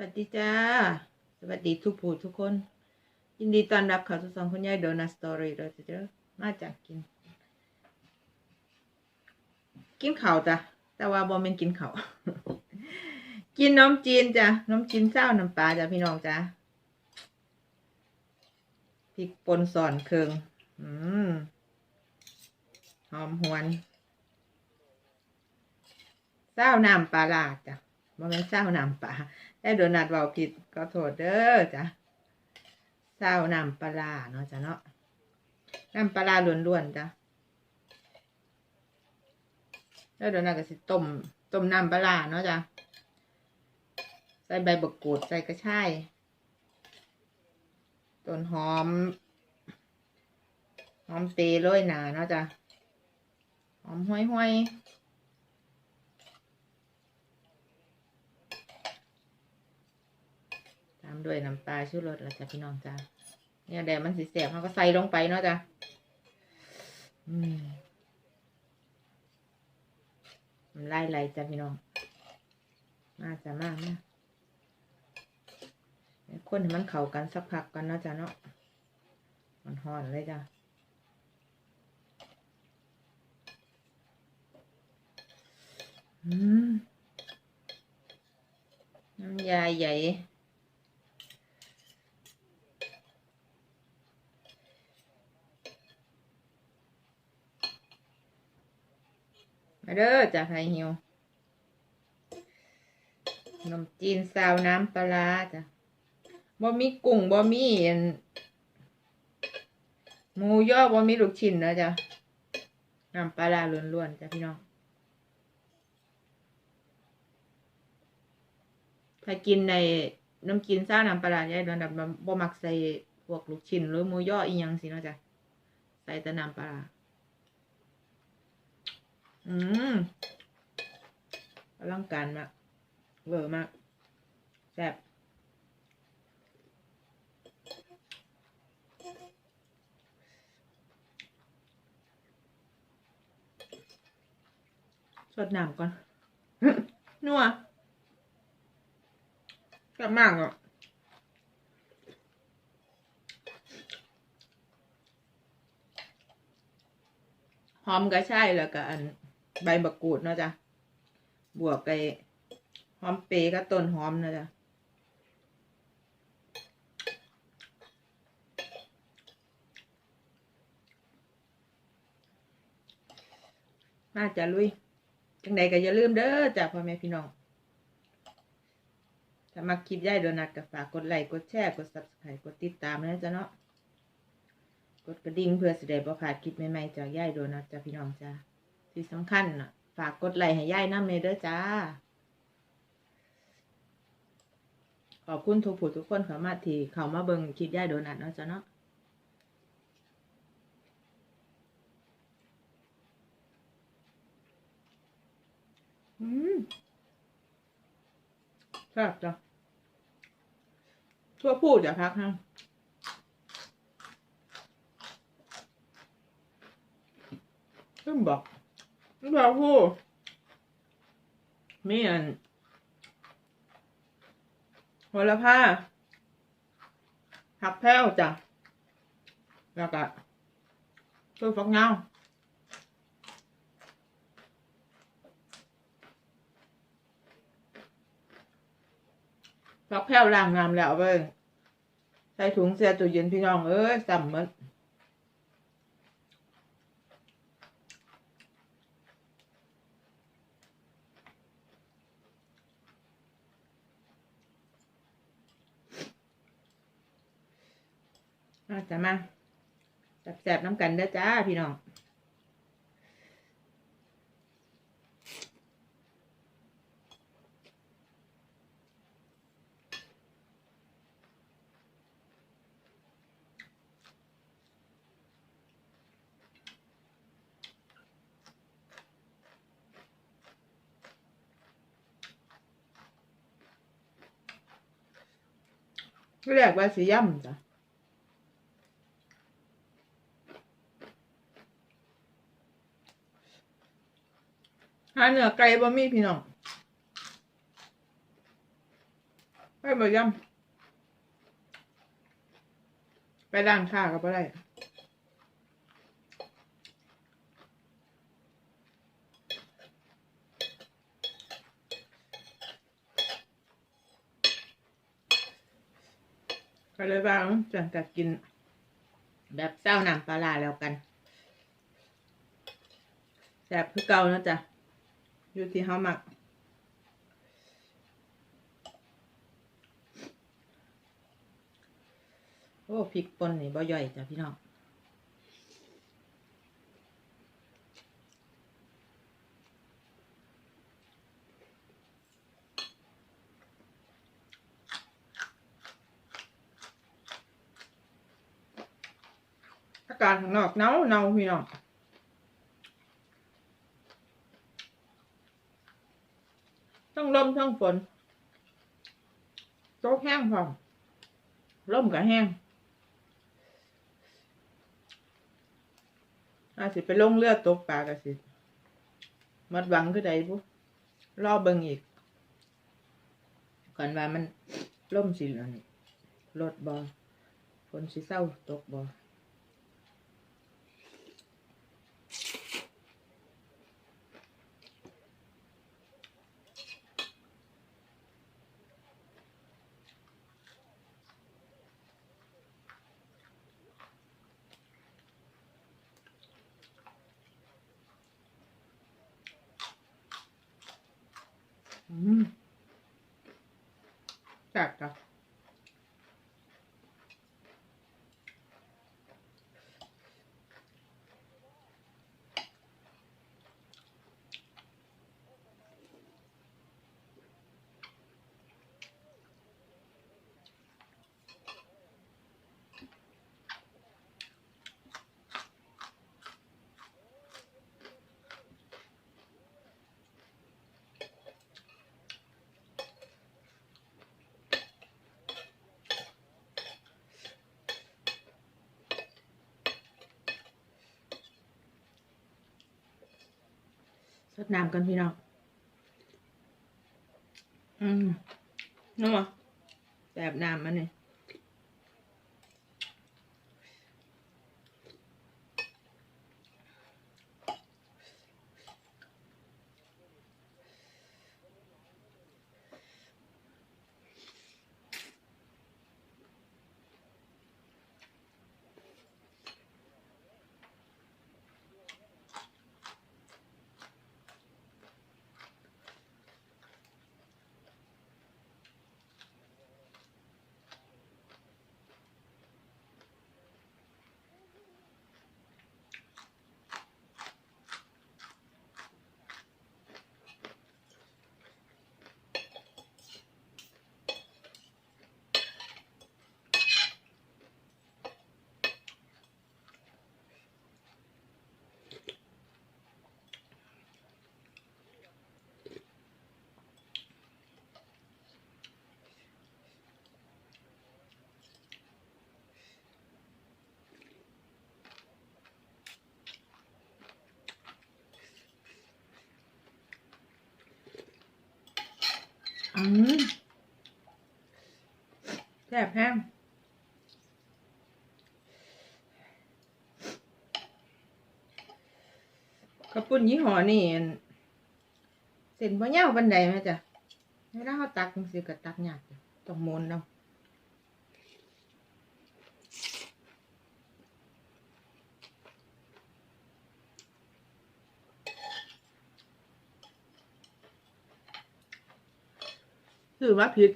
วัสดีจ้า สวัสดีทุกผู้ทุกคน ยินดีต้อนรับเข้าสู่สองคุณยายโดนัทสตอรี่เราจะเจอมาจากกิน กินข้าวจ้ะ แต่ว่าบอมเป็นกินข้าวกินน้ำจีนจ้ะน้ำจีนเจ้าน้ำปลาจ้ะพี่น้องจ้ะพริกป่นสอนเคืองอืมหอมหวนเจ้าน้ำปลาลาจ้ะ บ่แม่นเจ้าน้ำปลาได้โดนัทเบาผิดก็โทษเด้อจ้ะเจ้าน้ำปลาเนาะจ้ะเนาะน้ำปลาล้วนๆจ้ะแล้วเดี๋ยวน่าก็สิต้มต้มน้ำปลาเนาะจ้ะใส่ใบบักกูดใส่กระชายต้นหอมหอมเตยโรยหนาเนาะจ้ะหอมห้วยห้วยๆตาม ด้วยน้ำปลาชูรสล้วจ้ะพี่น้องจ้ะเนี่ยแดดมันสีแสบเขาก็ใส่ลงไปเนาะจ้ะอืมมันไล่ไล่จ้ะพี่น้อง มาจ้ะมากนะคนให้มันเข้ากันสักพักกันเนาะจ้ะเนาะมันห่อนเลยจ้ะอืมน้ำยาใหญ่ มาเด้อจ้ะไข่หิวขนมจีนซาวน้ำปลาจ้ะบ่มีกุ้งบ่มีหมูย่อบ่มีลูกชิ้นนะจ้ะน้ำปลาล้วนๆจ้ะพี่น้องถ้ากินในน้ำกินซ่าน้ำปลาร้ายายโดนแบบบ่มักใส่พวกลูกชิ้นหรือหมูย่ออีหยังสิเนาะจ้ะใส่แต่น้ำปลาร้า อืมอลังการมาก เวอร์มากแซ่บสดน้ำก่อน นัวแซ่บมากอะหอมกระชายแล้วก็อัน ใบมะกรูดเนาะจ้ะ บวกกับหอมเปรย์กับต้นหอมนะจ๊ะมาจ้ะลุย จังใดก็อย่าลืมเด้อจ้ะพ่อแม่พี่น้อง ถ้ามาคลิปย่ายโดนัทก็ฝากกดไลค์ กดแชร์ กด subscribe กดติดตามนะจ๊ะเนาะ กดกระดิ่งเพื่อสิได้บ่พลาดคลิปใหม่ๆจากย่ายโดนัทจ้ะพี่น้องจ้า ที่สำคัญน่ะฝากกดไลค์ให้ย่ายน้ำเนเด้อจ้า ขอบคุณทุกผู้ทุกคนเข้ามาที่เข้ามาเบิงคลิปย่ายโดนัทเนาะจ้ะเนาะอืมแซ่บจ้ะทั่วพูดเดี๋ยวพักฮะเพิ่งบอก ทั่วพูดมีอันหัวละผ้าผักแพ้วจ้ะแล้วก็ตัวยฟักเงาพักแพ้วล้างน้ำแล้วเอาไปใส่ถุงเสียตู้เย็นพี่น้องเอ้ยสั่มมัน จะมาแสบน้ำกันเด้อจ้าพี่น้องเรียกว่าสีย่ำจ้ะ หาเนื้อไก่บะหมี่พี่น้องไปบ่ย่ำไปร้านค้าก็บ่ได้ก็เลยว่าจังกัดกิน แบบเศร้าหนังปลาร้าแล้วกันแซ่บคือเก่านะจ๊ะ อยู่ที่เฮาหมัก โอ้พริกป่นนี่บ่ย่อยจ้ะพี่น้องอากาศข้างนอกหนาวหนาวพี่น้องทั้งล มทั้งฝนต๊ะแห้งพร้อมลมกับแห้งอาสิไปลงเรือดตกปลากันสิมัดหวังคือใดบุรอเบิ่งอีก ก่อนว่ามันล่มสิอันนี้รถบอฝนสิเศร้าตกบอ อืมแซ่บจ้ะ ดน้ำกันพี่น้อง อืมนัวแบบน้ำมันนี่ อืมแซ่บแห้งกระปุ่นยี่ห้อนี่อั่นเส้นบ่ยาวบันไดไหมจ๊ะเวลาเขาตักจังซี่ก็ตักหยาดต้องมนเอา คือว่าผิด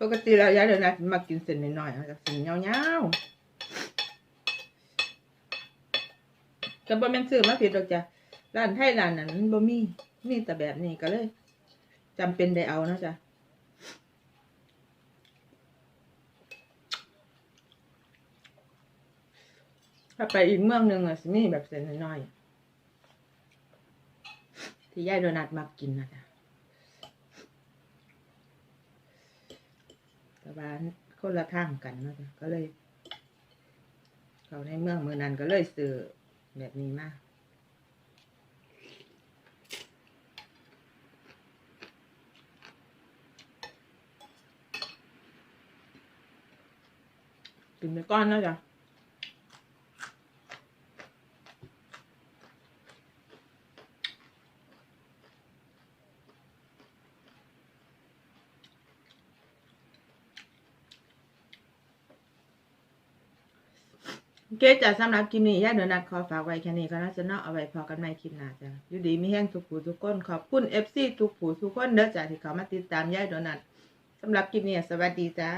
ปกติแล้วยายเดี๋ยวนะมากินเส้นน้อยๆนะจากเส้นยาวๆแต่บ่แม่นซื้อมาผิดดอกจ้ะร้านไทยร้านนั้นบ่มีมีแต่แบบนี้ก็เลยจำเป็นได้เอานะจ๊ะ ถ้าไปอีกเมืองหนึงอะสิมีแบบเส้นน้อยๆที่ยายโดนัทมักกินนะจ๊ะแต่ว่าคนละทางกันนะจ้ะก็เลย เขาในเมืองเมืองนั้นก็เลยซื้อแบบนี้มากกินไปก้อนแล้วจ้ะ โอ เคจ้ะสำหรับคลิปนี้ย่าเดี๋ยวนัดขอฝากไว้แค่นี้ก็น่าจะนาเอาไว้พอกันใหม่คลิปหน้าจ้ะอยู่ดีมีแห้งทุกผู้ทุกคนขอบคุณเอฟซีทุกผู้ทุกคนเด้อจ้ะที่เขามาติดตามย่าเดี๋ยวนัดสำหรับคลิปนี้สวัสดีจ้า